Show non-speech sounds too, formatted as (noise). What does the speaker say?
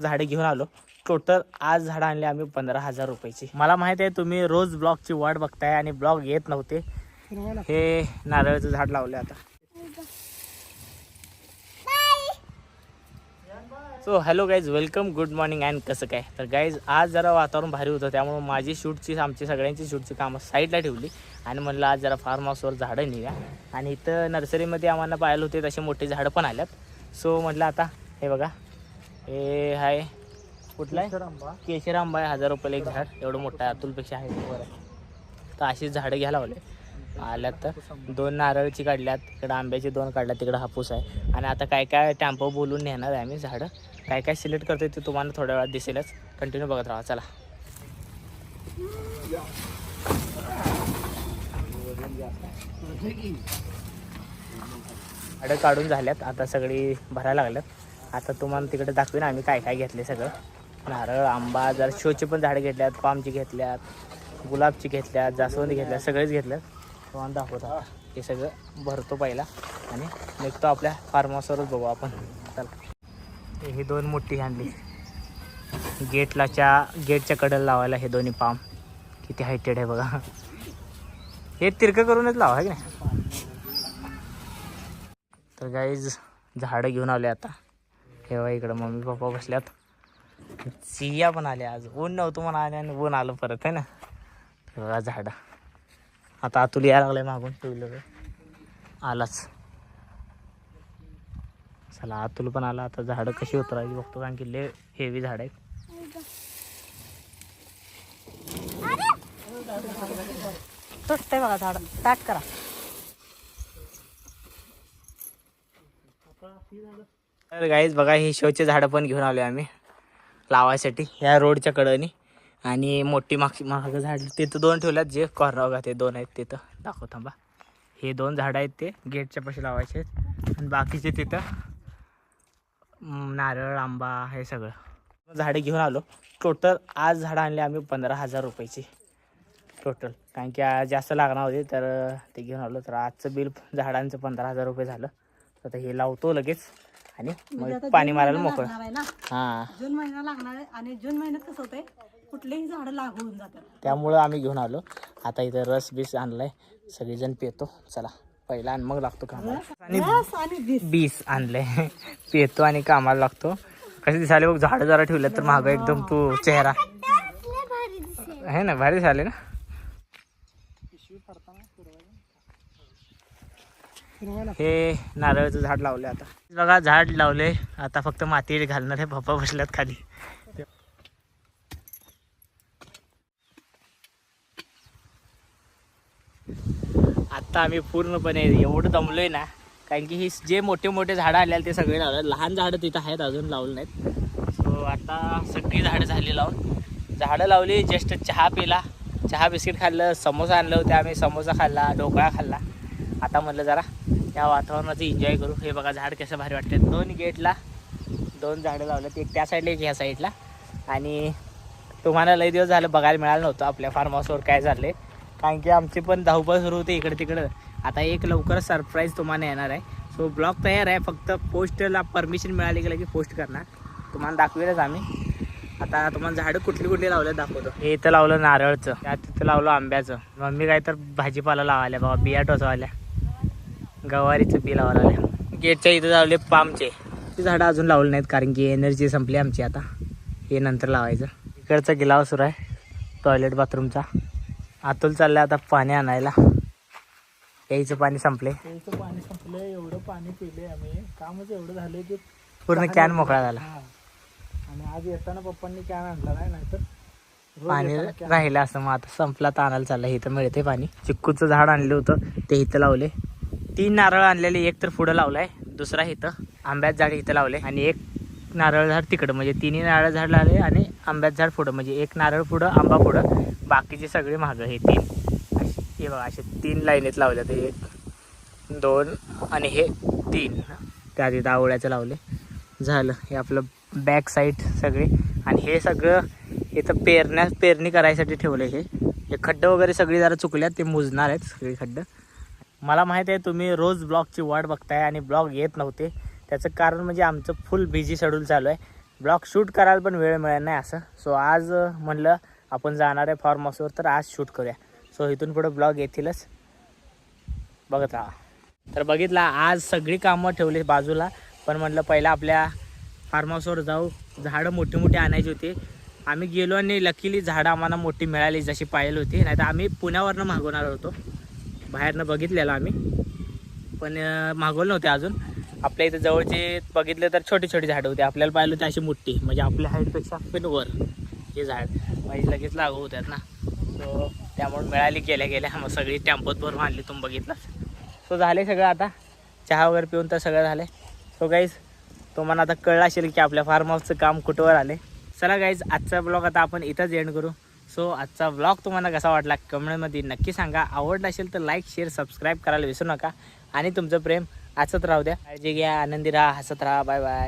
झाडे घेऊन आलो. टोटल आज झाडं आणले आम्ही पंधरा हजार रुपयाची. मला माहीत आहे तुम्ही रोज ब्लॉगची वाट बघताय आणि ब्लॉग येत नव्हते. हे नारळाचं झाड लावले आता. So hello guys welcome good morning and कसं काय? तर गाईज आज जरा वातावरण भारी होतं त्यामुळे माझी शूटची आमची सगळ्यांची शूटची कामं साईडला ठेवली. आणि म्हणलं आज जरा फार्म हाऊसवर झाडं निघा. आणि इथं नर्सरीमध्ये आम्हाला पाहायला होते तसे मोठे झाडं पण आल्यात. सो म्हटलं आता हे बघा हे आहे कुठलं आहे? केशर आंबा आहे. हजार रुपयाला एक झाड. एवढं मोठं आहे. अतुलपेक्षा आहे. आहे तर अशीच झाडं घ्यायला लावले. आल्यात तर दोन नारळची काढल्यात. इकडं आंब्याची दोन काढल्यात. तिकडं हापूस आहे. आणि आता काय काय टॅम्पो बोलून नेणार आहे आम्ही झाडं. काय काय सिलेक्ट करतोय ते तुम्हाला थोड्या वेळात दिसेलच. कंटिन्यू बघत राहा. चला. झाडं काढून झाल्यात. आता सगळी भरायला लागल्यात. आता तुम्हाला तिकडे दाखवेन आम्ही काय काय घेतले सगळं. नारळ आंबा जर शोचे पण झाडं घेतल्यात पामची घेतल्यात गुलाबची घेतल्यात जास्वंदी घेतल्यात सगळेच घेतल्यात. तुम्हाला दाखवतो. हे सगळं भरतो पहिला आणि निघतो आपल्या फार्म हाऊसवरच बघू आपण. चला. ही दोन मोठी आणली गेटलाच्या गेटच्या कडेला लावायला हे दोन्ही पाम. किती हायटेड आहे बघा. हे तिरकं करूनच लावा आहे की नाही? तर गाईज झाडं घेऊन आले आता. केव्हा इकडं. मम्मी पप्पा बसल्यात. सिया पण आल्या आज. ऊन नव्हतं म्हणून आल्या आणि ऊन आलं परत आहे ना? बघा झाडं. आता अतुल यायला लागलाय मागून टू व्हीलर आलाच. चला अतुल पण आला. आता झाडं कशी उतरायची बघतो कारण की लय हेवी झाड आहे तुटतंय बघा झाड. ताट करा. तर गाईज बघा ही शोचे झाडं पण घेऊन आलो आम्ही लावायसाठी ह्या रोडच्या कडनी. आणि मोठी मागची महाग झाड तिथं दोन ठेवल्यात जे कॉर्नर बघा ते दोन आहेत तिथं. दाखव थांबा. हे दोन झाडं आहेत ते गेटच्या पाशी लावायचे आहेत. आणि बाकीचे तिथं नारळ आंबा हे सगळं. झाडे घेऊन आलो. टोटल आज झाडं आणले आम्ही पंधरा हजार रुपयाची. टोटल कारण की आज जास्त लागणार होते तर ते घेऊन आलो. तर आजचं बिल झाडांचं पंधरा हजार रुपये झालं. तर हे लावतो लगेच. आणि म्हणजे मग आता पाणी जून मारायला महिना मोकळं. लागणार आहे ना? हां. जून महिना लागणार आहे आणि जून महिन्यात कसं होतंय कुठलेही झाड लागू होऊन जातात. त्यामुळं आम्ही घेऊन आलो. आता इथं रस बीस आणलाय. सगळेजण पितो. चला पहिला आणि मग लागतो कामाला. आणि रस आणि बीस. बीस आणलंय. (laughs) पितो आणि कामाला लागतो. कसे दिसाले बघ झाडं जरा ठेवले तर मागं एकदम तू चेहरा. आहे ना भारी झाले ना? हे नारळाचं झाड लावले आता. बघा झाड लावले आता फक्त माती घालणार आहे. पप्पा बसल्यात खाली. आता आम्ही पूर्णपणे एवढं दमलोय ना कारण की ही जे मोठे मोठे झाडं आले ते सगळे लावले लहान झाडं तिथं आहेत अजून लावले नाहीत. सो आता सगळी झाडं झाली लावून. झाडं लावली जस्ट चहा पिला. चहा बिस्किट खाल्लं समोसा आणलं होते आम्ही. समोसा खाल्ला ढोकळा खाल्ला. आता म्हटलं जरा या वातावरणाचं एन्जॉय करू. हे बघा झाड कसं भारी वाटतं दोन गेटला दोन झाडं लावलं एक त्या साईडला एक ह्या साईडला आणि तुम्हाला लय दिवस झालं बघायला मिळालं नव्हतं आपल्या फार्म हाऊसवर काय झालं कारण की आमची पण धावपळ सुरू होते इकडे तिकडं. आता एक लवकरच सरप्राईज तुम्हाला येणार आहे. सो ब्लॉग तयार आहे. फक्त पोस्टला परमिशन मिळाली की पोस्ट करणार. तुम्हाला दाखवेलच आम्ही. आता तुम्हाला झाडं कुठली कुठली लावले दाखवतो. हे इथं लावलं नारळचं. त्या तिथं लावलं आंब्याचं. मम्मी काय तर भाजीपाला लावायला बाबा. बिया टोचवायला गवारीचं बी लावायला आल्या गेटच्या इथं लावले पामचे. ती झाडं अजून लावली नाहीत कारण की एनर्जी संपली आमची आता. हे नंतर लावायचं. इकडचा गिलाव सुरू आहे. टॉयलेट बाथरूमचा आतूल चाललंय आता पाणी आणायला. यायचं पाणी संपले प्यायचं पाणी संपलं एवढं पाणी पिले आम्ही. कामच एवढं झालंय की पूर्ण कॅन मोकळा झाला. आणि आज येताना पप्पांनी कॅन आणला नाही नाहीतर पाणी राहिलं असं. मग आता संपला तर आणायला चाललं इथं मिळते पाणी. चिक्कूचं झाड आणलं होतं. ते इथं लावले. तीन नारळ आणलेले एक तर पुढं लावलाय दुसरा इथं आंब्यात झाड इथं लावले आणि एक नारळ झाड तिकडं म्हणजे तिन्ही नारळ झाड लावले आणि आंब्यात झाड पुढं म्हणजे एक नारळ पुढं आंबा पुढं. बाकीचे सगळे मागं हे तीन. हे बघा असे तीन लाईनीत लावले ते एक दोन आणि हे तीन. त्या तिथं आवळ्याचं लावले. झालं. हे आपलं बॅक साईड सगळे. आणि हे सगळं इथं पेरण्या पेरणी करायसाठी ठेवलं हे. हे खड्डं वगैरे सगळी जरा चुकल्यात ते मुजणार आहेत सगळी खड्डं. मला माहीत आहे तुम्ही रोज ब्लॉगची वाट बघताय आणि ब्लॉग येत नव्हते. त्याचं कारण म्हणजे आमचं फुल बिझी शेड्यूल चालू आहे. ब्लॉग शूट करायला पण वेळ मिळेल नाही असं. सो आज म्हणलं आपण जाणार आहे फार्म हाऊसवर तर आज शूट करूया. सो इथून पुढे ब्लॉग येतीलच. बघत राहा. तर बघितला आज सगळी कामं ठेवली बाजूला. पण म्हटलं पहिला आपल्या फार्म हाऊसवर जाऊ. झाडं मोठी मोठी आणायची होती. आम्ही गेलो आणि लकीली झाडं आम्हाला मोठी मिळाली जशी पाहिली होती. नाही तर आम्ही पुण्यावरनं मागवणार होतो. बाहेरनं बघितलेलं आम्ही. पण मागवलं नव्हते अजून. आपल्या इथे जवळचे बघितले तर छोटी छोटी झाडं होती. आपल्याला पाहिलं होते अशी मोठी म्हणजे आपल्या हाईटपेक्षा पण वर हे झाड. म्हणजे लगेच लागू होत्यात ना. सो त्यामुळे मिळाली गेल्या गेल्या. मग सगळी टॅम्पोत भरून आणली तुम्ही बघितलं सो झाले सगळं आता. चहा वगैरे पिऊन तर सगळं झालं सो गाईज तुम्हाला आता कळलं असेल की आपल्या फार्म हाऊसचं काम कुठवर आले चला गाईज आजचा ब्लॉग आता आपण इथंच एंड करू. सो आजचा ब्लॉग तुम्हाला कसा वाटला कमेंटमध्ये नक्की सांगा. आवडला असेल तर लाईक शेअर सबस्क्राईब करायला विसरू नका. आणि तुमचं प्रेम असत राहू द्या. काळजी घ्या आनंदी राहा हसत राहा. Bye bye